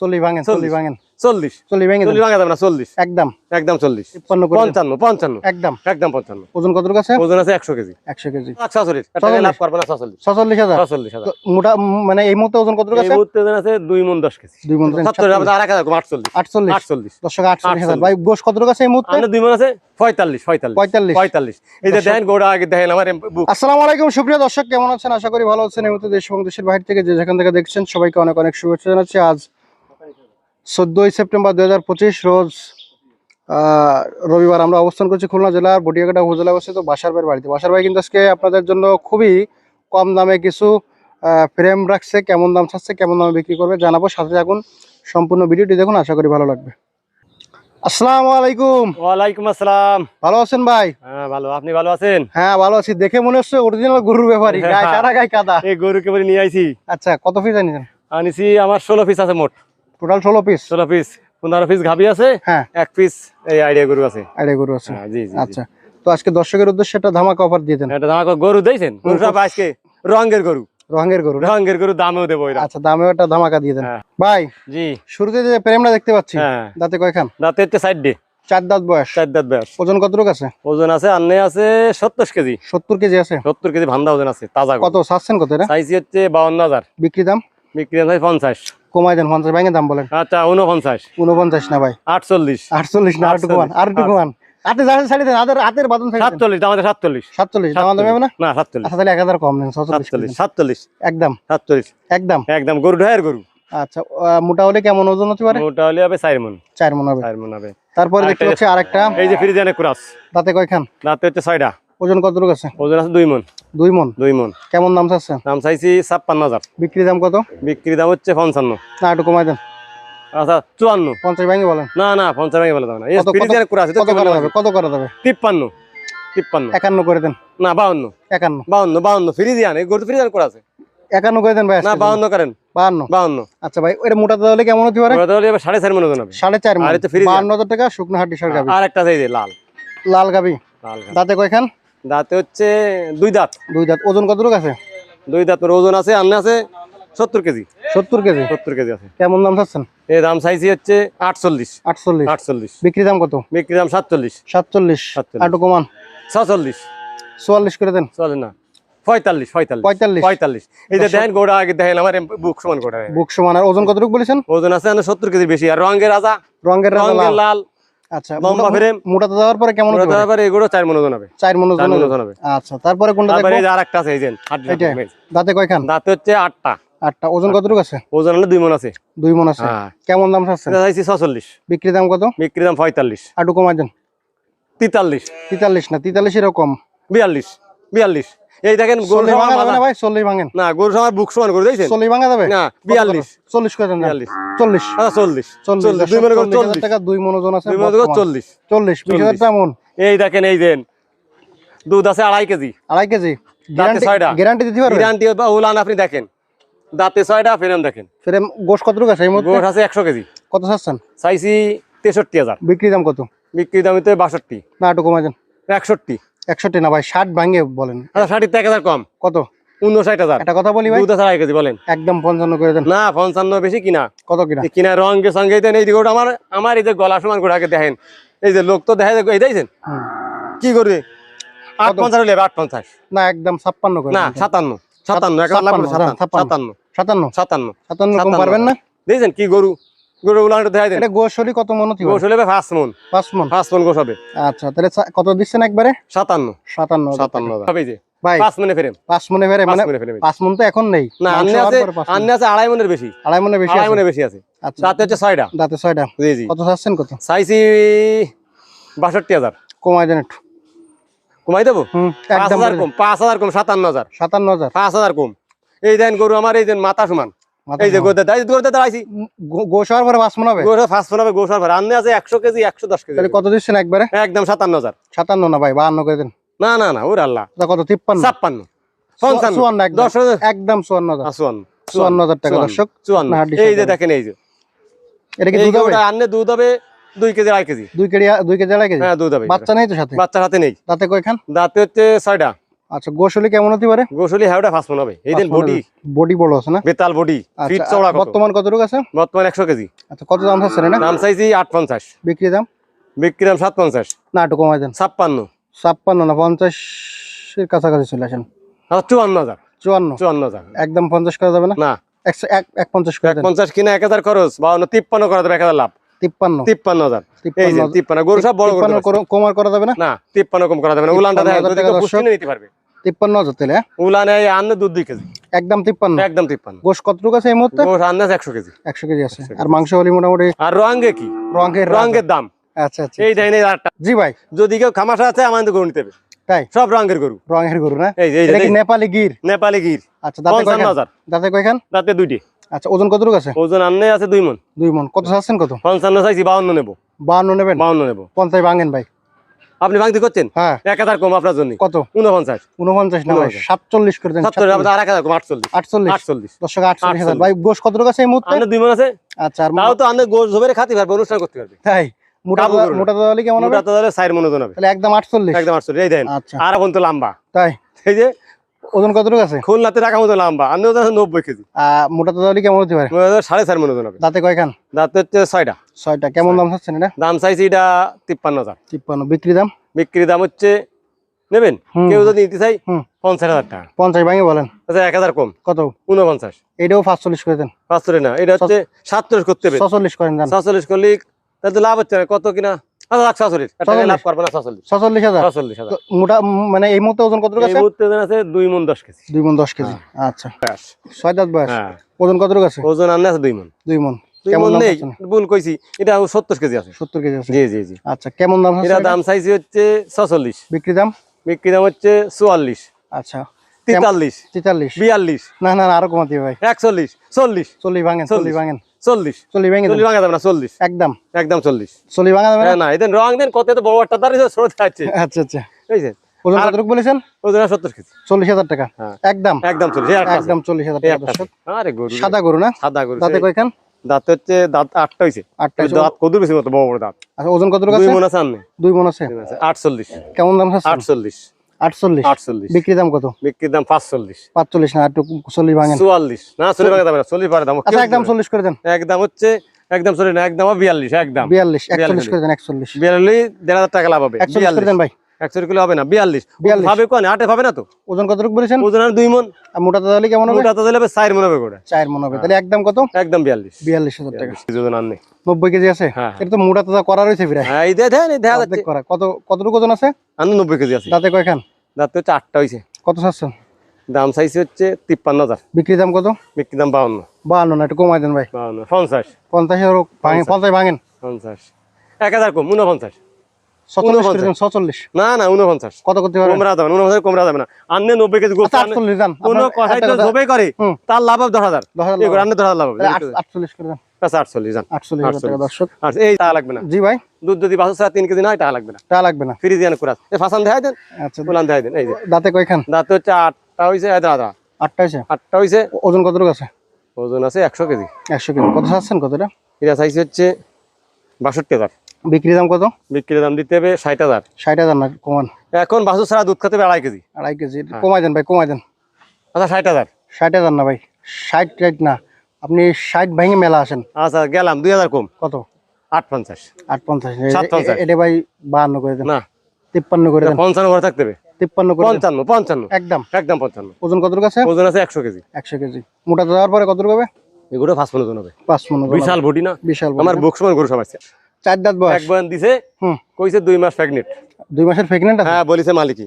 চল্লিশ ভাঙেন চল্লিশ। চল্লিশ। ভাঙেন। চল্লিশ। চল্লিশ ভাঙেন চল্লিশ ভাঙা যাবে না চল্লিশ। একদম। একদম চল্লিশ। পঞ্চান্ন পঞ্চান্ন। একদম। একদম পঞ্চান্ন। ওজন কত আছে? ওজন আছে একশো কেজি। একশো কেজি। ছচল্লিশ। ছচল্লিশ। লাভ করবে না ছচল্লিশ। ছচল্লিশ হাজার। ছচল্লিশ হাজার। মোটা মানে এই মুহূর্তে ওজন কত এই মুহূর্তে ওজন আছে দুই মন দশ কেজি। দুই মন সত্তর আর এক হাজার কম, আটচল্লিশ। আটচল্লিশ। আটচল্লিশ। দর্শক আটচল্লিশ হাজার। ভাই গোশ কত আছে এই মুহূর্তে? দুই মন আছে পঁয়তাল্লিশ পঁয়তাল্লিশ। পঁয়তাল্লিশ। পঁয়তাল্লিশ। এই যে দেখেন গোড়া আগে দেখেন আমার বুক। আসসালামু আলাইকুম সুপ্রিয় দর্শক কেমন আছেন? আশা করি ভালো আছেন। এই মুহূর্তে দেশ এবং দেশের বাইরে থেকে যে যেখান থেকে দেখছেন সবাইকে অনেক অনেক শুভেচ্ছা জানাচ্ছি। আজ চোদ্দই সেপ্টেম্বর দু হাজার পঁচিশ রোজ রবিবার আমরা অবস্থান করছি খুলনা জেলার বটিয়াঘাটা উপজেলা অবস্থিত বাসার ভাইয়ের বাড়িতে। বাসার ভাই কিন্তু আজকে আপনাদের জন্য খুবই কম দামে কিছু ফ্রেম রাখছে কেমন দাম ছাড়ছে কেমন দামে বিক্রি করবে জানাব। সাথে থাকুন সম্পূর্ণ ভিডিওটি দেখুন আশা করি ভালো লাগবে। আসসালামু আলাইকুম। ওয়ালাইকুম আসসালাম। ভালো আছেন ভাই? হ্যাঁ ভালো। আপনি ভালো আছেন? হ্যাঁ ভালো আছি। দেখে মনে হচ্ছে অরিজিনাল গরুর ব্যাপারী গায়ে সারা গায়ে কাদা। এই নিয়ে আইছি। আচ্ছা কত পিস আনিছেন? আনিছি আমার ষোলো পিস আছে মোট। টোটাল ষোলো পিস ষোলো পিস পনেরো পিস গাভি আছে হ্যাঁ। এক পিস এই আইডিয়া গরু আছে। আইডিয়া গরু আছে? হ্যাঁ, জি জি আচ্ছা। তো আজকে দর্শকের উদ্দেশ্যে একটা ধামাকা অফার দিয়ে দেন। এটা আমাকে গরু দিয়েছেন? গরু সব আজকে রঙের গরু। রঙের গরু? রঙের গরু দামেও দেবো এরা আচ্ছা দামেও একটা ধামাকা দিয়ে দেন। হ্যাঁ। ভাই জি। শুরুতে যে প্রেমটা দেখতে পাচ্ছি হ্যাঁ। দাঁতে কয়খান? দাঁতে হচ্ছে সাইড ডে চার দাঁত বয়স। চার দাঁত ব্যাস। ওজন কতটুকু আছে? ওজন আছে আন্নে আছে সত্তর কেজি। সত্তর কেজি আছে? সত্তর কেজি ভান্দা ওজন আছে তাজা কত চাচ্ছেন কত এটা? সাইজ হচ্ছে বাউন্ন হাজার। বিক্রি দাম? বিক্রি পঞ্চাশ। কমাই দেন পঞ্চাশ দাম বলেন। আচ্ছা উনপঞ্চাশ উনপঞ্চাশ না ভাই। আটচল্লিশ। আটচল্লিশ না আর কমান আর কমান। হাতে যাচ্ছে ছাড়ি দেন হাতের হাতের বাদন ছাড়ি সাতচল্লিশ আমাদের সাতচল্লিশ। সাতচল্লিশ দাম দাম হবে না? না সাতচল্লিশ। আচ্ছা তাহলে এক হাজার কম নেন সাতচল্লিশ একদম। সাতচল্লিশ। একদম। একদম গরু ঢায়ের গরু। আচ্ছা মোটা হলে কেমন ওজন হতে পারে? ওটা হলে হবে চার মন। চার মন হবে। চার মন হবে। তারপরে দেখতে আরেকটা- পাচ্ছি আরেকটা। এই যে ফ্রিজানে ক্রাস। দাঁতে কয়খান? দাঁতে হচ্ছে ছয়টা। ওজন কতটুকু আছে? ওজন আছে দুই মন দুই মন দুই মন কেমন দাম চাচ্ছে দাম চাইছি ছাপ্পান্ন হাজার। বিক্রি দাম কত? বিক্রি দাম হচ্ছে পঞ্চান্ন। না একটু কমাই দেন। আচ্ছা চুয়ান্ন। পঞ্চাশ ভাঙি বলেন। না না পঞ্চান্ন বলে না। কত- কত- কত করা যাবে? কত করা যাবে? তিপ্পান্ন। তিপ্পান্ন। একান্ন করে দেন। না বাউন্ন। একান্ন। বাউন্ন বাউন্ন। ফ্রিজিয়ান এই গরু ফ্রিজান করা আছে। একান্ন করে দেন ভাই না বাউন্ন করেন। বাহান্ন আচ্ছা ভাই ওটা মোটা কেমন হতে পারে? সাড়ে চার মন হবে। সাড়ে চার মন। বাহান্ন হাজার টাকা শুকনো হাড্ডি সার গাবি। আর একটা লাল। লাল গাবি। দাঁতে কয়খান? দাঁতে হচ্ছে দুই দাঁত। দুই দাঁত। ওজন কতটুকু আছে? দুই দাঁত ওজন আছে আমনে আছে সত্তর কেজি। সত্তর কেজি? সত্তর কেজি আছে। কেমন দাম চাচ্ছেন? এই দাম চাইছি হচ্ছে আটচল্লিশ। আটচল্লিশ। আটচল্লিশ। বিক্রি দাম কত? বিক্রি দাম সাতচল্লিশ। সাতচল্লিশ। সাতচল্লিশ। আটু কমান। ছচল্লিশ। চুয়াল্লিশ করে দেন। চলে না পঁয়তাল্লিশ পঁয়তাল্লিশ। পঁয়তাল্লিশ। পঁয়তাল্লিশ। এই যে দেখেন গোড়া আগে দেখেন আমার বুক সমান গোড়া। বুক সমান। আর ওজন কতটুকু বলেছেন? ওজন আছে সত্তর কেজি বেশি। আর রঙের রাজা। রঙের রাজা লাল। আচ্ছা লম্বা ফ্রেম। মোটাতে দেওয়ার পরে কেমন পারে? এগুলো চার মন ওজন হবে। চার মন ওজন হবে। আচ্ছা তারপরে কোনটা দেখব? আর একটা আছে এই যে। দাঁতে কয়খান? দাঁতে হচ্ছে আটটা। আটটা। ওজন কতটুকু আছে? ওজন হলে দুই মন আছে। দুই মন আছে। হ্যাঁ। কেমন দাম চাইছি ছচল্লিশ। বিক্রি দাম কত? বিক্রি দাম পঁয়তাল্লিশ। আটু কমাই দেন। তেতাল্লিশ। তেতাল্লিশ না তেতাল্লিশ এরকম বিয়াল্লিশ। বিয়াল্লিশ। এই দেখেন গরু না ভাই? চল্লিশ ভাঙেন। না গরু সময় বুক সমান করে দিয়েছেন চল্লিশ ভাঙা যাবে? না বিয়াল্লিশ। চল্লিশ করে না। বিয়াল্লিশ। চল্লিশ। আচ্ছা দুই মনে টাকা দুই মন ওজন আছে দুই এই দেখেন এই দেন। দুধ আছে আড়াই কেজি। আড়াই কেজি। দাঁতে ছয়টা। গ্যারান্টি দিতে গ্যারান্টি বা উলান আপনি দেখেন। দাঁতে ছয়টা ফেরাম দেখেন। ফেরে গোশ কতটুকু আছে এই মুহূর্তে? গোট আছে একশো কেজি। কত চাচ্ছেন? চাইছি তেষট্টি হাজার। বিক্রি দাম কত? বিক্রি দাম হচ্ছে বাষট্টি। না একটু দেন। একষট্টি না ভাই ষাট ভাঙে বলেন। আচ্ছা ষাটির এক হাজার কম। কত? উনষাট হাজার। একটা কথা বলি ভাই। দুধ আছে কেজি বলেন। একদম পঞ্চান্ন করে দেন। না পঞ্চান্ন বেশি কিনা? কত কিনা? কিনা রঙের সঙ্গে দেন এই দিকে আমার আমার এই যে গলা সমান গোটাকে দেখেন। এই যে লোক তো দেখা যায় এই দেখছেন? কি করবে? আট পঞ্চাশ হলে আট পঞ্চাশ না একদম ছাপ্পান্ন করে না সাতান্ন। সাতান্ন সাতান্ন। সাতান্ন। সাতান্ন? সাতান্ন। সাতান্ন সাতান্ন। পারবেন না? দেখছেন কি গরু? দেন। এটা কত মন হতে মন। মন? মন গোস হবে আচ্ছা তাহলে কত দিচ্ছেন একবারে। হবে যে ভাই মনে ফেরেম। মনে ফেরে মানে তো এখন নেই। না আন্নে আছে পরে পাঁচ মণ। আন্নে আছে আড়াই মনের বেশি। আড়াই বেশি আড়াই আছে? বেশি আছে। আচ্ছা। দাঁতে হচ্ছে ছয়টা। দাঁতে ছয়টা? জি জি। কত চাচ্ছেন কত? চাইছি বাষট্টি হাজার। কমাই দেন একটু। কমাই দেবো? পাঁচ হাজার কম পাঁচ হাজার কম সাতান্ন হাজার। সাতান্ন হাজার। পাঁচ হাজার কম। এই দেন গরু আমার এই দেন মাথা সমান। এই যে গোদা দাই গোদা দাঁড়াইছি। গো- পরে পাঁচ মন হবে গোসা ফার্স্ট ফোন হবে গোসা ভাড়া আন্নে আছে একশো কেজি একশো দশ কেজি। তাহলে কত দিচ্ছেন একবারে? একদম সাতান্ন হাজার। সাতান্ন না ভাই বাহান্ন করে দেন। না না না ওর আল্লাহ। কত তিপ্পান্ন? ছাপ্পান্ন। পঞ্চান্ন। চুয়ান্ন একদম। চুয়ান্ন হাজার। চুয়ান্ন। চুয়ান্ন হাজার টাকা চুয়ান্ন, দর্শক। চুয়ান্ন। এই যে দেখেন এই যে। এটা কি দুধ হবে? আন্নে দুধ হবে দুই কেজি আড়াই কেজি। দুই কেজি দুই কেজি আড়াই কেজি? হ্যাঁ দুধ হবে। বাচ্চা নেই তো সাথে? বাচ্চার হাতে নেই। তাতে কয়খান? দাঁতে হচ্ছে ছয়টা। আচ্ছা গোসলি কেমন হতে পারে? গোসলি মনে হবে। এই দিন বডি। বডি বড় আছে না? বেতাল বডি ফিট আচ্ছা চওড়া কত? বর্তমান কতটুকু আছে? বর্তমান একশো কেজি। আচ্ছা কত দাম থাকছে না দাম চাইছি আট পঞ্চাশ। বিক্রি দাম? বিক্রি দাম সাত পঞ্চাশ না একটু কমাই দেন। ছাপ্পান্ন। ছাপ্পান্ন না পঞ্চাশের কাছাকাছি চলে আসেন। হাজার। চুয়ান্ন? চুয়ান্ন হাজার। একদম পঞ্চাশ করা যাবে না? না। একশো- এক এক পঞ্চাশ করে এক দেন পঞ্চাশ কিনে এক হাজার খরচ বাউন্ন তিপ্পান্ন করা যাবে এক হাজার লাভ। তিপ্পান্ন। তিপ্পান্ন হাজার। এই যে তিপ্পান্ন গরু সব বড় গরু তিপ্পান্ন আছে। করো- কমার করা যাবে না? না তিপ্পান্ন কম করা যাবে না। উলানটা তিপ্পান্ন যদি কেউ দর্শক। নিতে পারবে। তিপ্পান্ন হাজার তেলে? উলানে আনলে দুধ দুই কেজি। একদম তিপ্পান্ন। একদম তিপ্পান্ন। গোশ কতটুকু আছে এই মুহূর্তে? গোস আন্দাজ একশো কেজি। একশো কেজি আছে। আর মাংস হলি মোটামুটি? আর রঙে কি? রঙের রঙের দাম। আচ্ছা আচ্ছা এই আটটা। জি ভাই। যদি কেউ খামাসা আছে আমাদের গরু নিতে হবে। তাই? সব রঙের গরু। রঙের গরু না? এই নেপালি গির? নেপালি গির। আচ্ছা দাঁতে কয়খান? দাঁতে কয়খান? তাতে দুইটি। আচ্ছা ওজন কতটুকু আছে? ওজন আছে দুই মন দুই মন কত চাচ্ছেন কত? পঞ্চান্ন চাইছি বাউন্ন নেব। বাহান্ন নেবেন? বাউন্ন নেব। পঞ্চাশ ভাঙেন ভাই। আপনি ভাঙতি করছেন? হ্যাঁ। এক হাজার কম আপনার জন্য কত? উনপঞ্চাশ উনপঞ্চাশ না সাতচল্লিশ করে দেন আর এক হাজার কম আটচল্লিশ। আটচল্লিশ? আটচল্লিশ। দর্শক আটচল্লিশ হাজার। ভাই গোশ কতটুকু আছে এই মুহূর্তে? দুই মন আছে। আচ্ছা আর তাও তো আনলে গোস ধরে খাতে পারবে অনুষ্ঠান করতে পারবে। তাই? মোটা। মোটা দাদা কেমন হবে? মোটা হবে। তাহলে একদম আটচল্লিশ। একদম আটচল্লিশ। এই দেন আচ্ছা। আর এখন তো লম্বা। তাই? এই যে ওজন কতটুকু আছে? খুলনাতে রাখা মতো লম্বা। আনলে ওজন নব্বই কেজি। মোটা কেমন হতে পারে? সাড়ে চার মন ওজন হবে দাঁতে কয়খান? দাঁত হচ্ছে ছয়টা। ছয়টা। কেমন দাম চাচ্ছেন এটা? দাম চাইছি এটা তিপ্পান্ন হাজার। তিপ্পান্ন। বিক্রি দাম? বিক্রি দাম হচ্ছে নেবেন? কেউ যদি নিতে চাই পঞ্চাশ হাজার টাকা। পঞ্চাশ ভাঙে বলেন। আচ্ছা এক হাজার কম। কত? উনপঞ্চাশ এটাও পাঁচচল্লিশ করে দেন। পাঁচশো না এটা হচ্ছে সাতচল্লিশ করতে হবে। ছচল্লিশ করেন দেন। সাতচল্লিশ করলে তাহলে লাভ হচ্ছে না কত কিনা? আচ্ছা লাখ সাতচল্লিশ একটা ছচল্লিশ। লাভ করব না সাতচল্লিশ ছচল্লিশ হাজার? সাতচল্লিশ হাজার। তো মোটা উম, মানে এই মুহূর্তে ওজন কতটুকু আছে? ওজন আছে দুই মন দশ কেজি। দুই মন দশ কেজি। আচ্ছা। ছয় দাঁত বয়স? হ্যাঁ। ওজন কতটুকু আছে? ওজন আনলে আছে দুই মন দুই মন কেমন দাম নেই। ভুল কইছি। এটা সত্তর কেজি আছে। সত্তর কেজি আছে? জি জি জি। আচ্ছা কেমন দাম এটা দাম চাইছি হচ্ছে ছচল্লিশ। বিক্রি দাম? বিক্রি দাম হচ্ছে চুয়াল্লিশ। আচ্ছা। তেতাল্লিশ। তেতাল্লিশ? বিয়াল্লিশ। না না আরও কমাতে ভাই। একচল্লিশ চল্লিশ। চল্লিশ ভাঙেন চল্লিশ চল্লিশ। ভাঙেন। চল্লিশ। চল্লিশ ভাঙেন চল্লিশ ভাঙা যাবে না চল্লিশ। একদম। একদম চল্লিশ। চল্লিশ ভাঙা যাবে না? হ্যাঁ রং দেন কত এত বড় একটা দাঁড়িয়ে ছোট আছে। আচ্ছা আচ্ছা। বুঝছেন ওজন কতটুকু বলেছেন? ওজন সত্তর কেজি। চল্লিশ হাজার টাকা। হ্যাঁ। একদম। একদম চল্লিশ। একদম হাজার টাকা। আরে গরু সাদা গরু না? সাদা গরু দাঁতে কয়খান? দাঁত হচ্ছে দাঁত আটটা হয়েছে আটটা দাঁত কদুর বেশি মতো বড় বড় দাঁত। আচ্ছা ওজন কতটুকু দুই আছে? মন আছে। দুই মন আছে আটচল্লিশ। কেমন দাম আটচল্লিশ। আটচল্লিশ। আটচল্লিশ। বিক্রি দাম কত? বিক্রির দাম পাঁচচল্লিশ। পাঁচচল্লিশ না একটু চল্লিশ চুয়াল্লিশ। না চল্লিশ ভাঙা যাবে না চল্লিশ দাম। আচ্ছা একদম চল্লিশ করে দেন। একদম হচ্ছে একদম চল্লিশ না একদম বিয়াল্লিশ একদম। বিয়াল্লিশ একচল্লিশ করে দেন একচল্লিশ। বিয়াল্লিশ দেড় হাজার টাকা লাভ হবে। একচল্লিশ করে দেন ভাই। একশো কিলো হবে না বিয়াল্লিশ। ভাবে কোন আটে পাবে না তো? ওজন কতটুকু বলেছেন? ওজন আর দুই মন। আর মোটা দাদালি কেমন হবে? দিলে চার মন হবে গোটা চার মন হবে। তাহলে একদম কত? একদম বিয়াল্লিশ। বিয়াল্লিশ হাজার টাকা। ওজন আর নেই। নব্বই কেজি আছে? হ্যাঁ, এটা তো মোটা করা রয়েছে প্রায়। হ্যাঁ এই দেখা করা। কত কতটুকু ওজন আছে? আর নব্বই কেজি আছে। দাঁতে কয়খান? দাঁত হচ্ছে আটটা হয়েছে কত চাচ্ছেন দাম চাইছে হচ্ছে তিপ্পান্ন হাজার। বিক্রি দাম কত? বিক্রি দাম বাউন্ন। বাহান্ন না একটু কমাই দেন ভাই। বাউন্ন পঞ্চাশ। পঞ্চাশ। পঞ্চাশ ভাঙেন। পঞ্চাশ। এক হাজার কম উনপঞ্চাশ সচল্লিশ করে দেন সচল্লিশ না না উনপঞ্চাশ কত করতে পারবেন? কমরা যাবে না উনপঞ্চাশ কমরা যাবে না। আন্নে নব্বই কেজি গোস্ত আচ্ছা আনলে- আটচল্লিশ দেন কোনো কথাই তো জবে করে তার লাভ হবে দশ হাজার। দশ হাজার এই করে আন্নে দশ হাজার লাভ হবে। আটচল্লিশ করে দেন। আচ্ছা আচ্ছা। দাঁতে কয়খান? দাঁত হচ্ছে আটটা হয়েছে আটটা হয়েছে ওজন কতটুকু আছে? ওজন আছে একশো কেজি। একশো কেজি। কত চাচ্ছেন কতটা? এটা চাইছে হচ্ছে বাষট্টি হাজার। বিক্রি দাম কত? বিক্রির দাম দিতে হবে ষাট হাজার। ষাট হাজার না কমান। এখন বাসু ছাড়া দুধ খেতে হবে আড়াই কেজি। আড়াই কেজি হ্যাঁ। কমাই দেন ভাই কমাই দেন। আচ্ছা ষাট হাজার। ষাট হাজার না ভাই ষাট ষাট না। আপনি ষাট ভেঙে মেলা আসেন। আচ্ছা গেলাম দুই হাজার কম। কত? আট পঞ্চাশ আট পঞ্চাশ এটা ভাই বাহান্ন করে দেন। না। তিপ্পান্ন করে দেন। পঞ্চান্ন করে থাকতে হবে। তিপ্পান্ন করে পঞ্চান্ন পঞ্চান্ন। একদম। একদম পঞ্চান্ন। ওজন কতটুকু আছে? ওজন আছে একশো কেজি। একশো কেজি। মোটা দেওয়ার পরে কতটুকু হবে? এগুলো ফাঁস মনে হবে। পাঁচ মন ওজন হবে। বিশাল বডি না? বিশাল। আমার বুক সমান গরু সব আছে। চার দাঁত বয়স। এক বয়ান দিছে কইছে দুই মাস প্রেগনেন্ট দুই মাসের প্রেগনেন্ট হ্যাঁ বলিছে মালিকি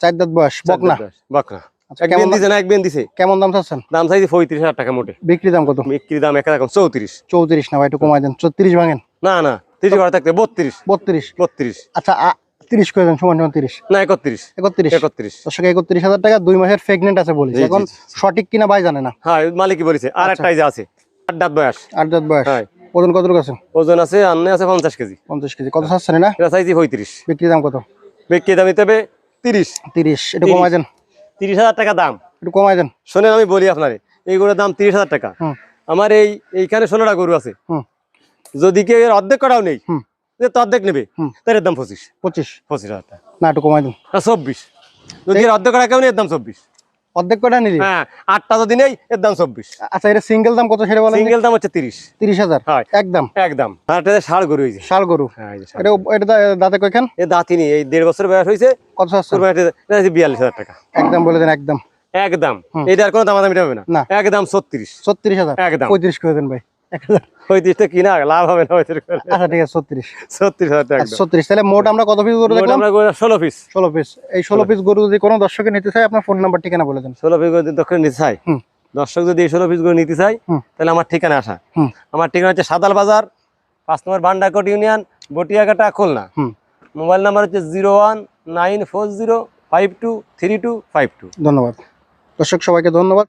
চার দাঁত বয়স বকনা। বকনা। আচ্ছা, কেমন এক বেন দিছে? কেমন দাম চাচ্ছেন? দাম চাইছে পঁয়ত্রিশ হাজার টাকা মোটে। বিক্রি দাম কত? বিক্রি দাম এক রকম চৌত্রিশ। চৌত্রিশ না ভাই একটু কমাই দেন। চৌত্রিশ ভাঙেন? না না তিরিশ ঘরে থাকতে বত্রিশ। বত্রিশ। বত্রিশ। আচ্ছা আ- তিরিশ করে দেন সমান সমান তিরিশ। না একত্রিশ। একত্রিশ। একত্রিশ। দর্শক একত্রিশ হাজার টাকা দুই মাসের প্রেগনেন্ট আছে বলেছে। এখন সঠিক কিনা ভাই জানে না। হ্যাঁ মালিকই বলেছে। আর একটাই যে আছে আট দাঁত বয়স। আট দাঁত বয়স। হ্যাঁ। ওজন কতটুকু আছে? ওজন আছে আন্নে আছে পঞ্চাশ কেজি। পঞ্চাশ কেজি। কত চাচ্ছেন না এটা চাইছি পঁয়ত্রিশ। বিক্রি দাম কত? বিক্রি দাম হবে তিরিশ। তিরিশ। একটু কমাই দেন। তিরিশ হাজার টাকা দাম। একটু কমাই দেন। শোনেন আমি বলি আপনারে এই গরুর দাম তিরিশ হাজার টাকা। আমার এই এইখানে ষোলোটা গরু আছে। যদি কেউ এর অর্ধেক করাও নেই হুম। যে তো অর্ধেক নেবে। তার দাম পঁচিশ। পঁচিশ। পঁচিশ হাজার টাকা। না একটু কমাই দেন। চব্বিশ। যদি এর অর্ধেক টাকা কেউ নেই এর দাম চব্বিশ। অর্ধেক কটা নিলি? হ্যাঁ আটটা তো দিনেই এর দাম চব্বিশ। আচ্ছা এটা সিঙ্গেল দাম কত সেটা বলো সিঙ্গেল দাম হচ্ছে তিরিশ। তিরিশ হাজার? হয়। একদম? একদম। আর এটা ষাড় গরু হয়েছে শাল গরু। হ্যাঁ ষাঁড়। এটা এটা দাঁতে কয়খান? এ দাঁতিনি এই দেড় বছর বয়স হয়েছে। কত আছে বিয়াল্লিশ হাজার টাকা। একদম বলে দেন একদম। একদম। এটার কোনো দামাদামি হবে না। না। একদম ছত্রিশ। ছত্রিশ হাজার? একদম। পঁয়ত্রিশ করে দেন ভাই। পঁয়ত্রিশটা কিনা লাভ হবে না। আচ্ছা ঠিক আছে ছত্রিশ। ছত্রিশ হাজার টাকা ছত্রিশ তাহলে মোট আমরা কত পিস গরু দেখলাম? আমরা ষোলো পিস ষোলো পিস এই ষোলো পিস গরু যদি কোনো দর্শকে নিতে চায় আপনার ফোন নাম্বার ঠিকানা বলে দেন। ষোলো পিস নিতে চাই দর্শক যদি এই ষোলো পিস নিতে চাই তাহলে আমার ঠিকানা আসা। আমার ঠিকানা হচ্ছে সাদাল বাজার পাঁচ নম্বর Bandakot union Batiaghata Khulna. Mobile number হচ্ছে zero one nine four zero five two three two five two. ধন্যবাদ। দর্শক সবাইকে ধন্যবাদ।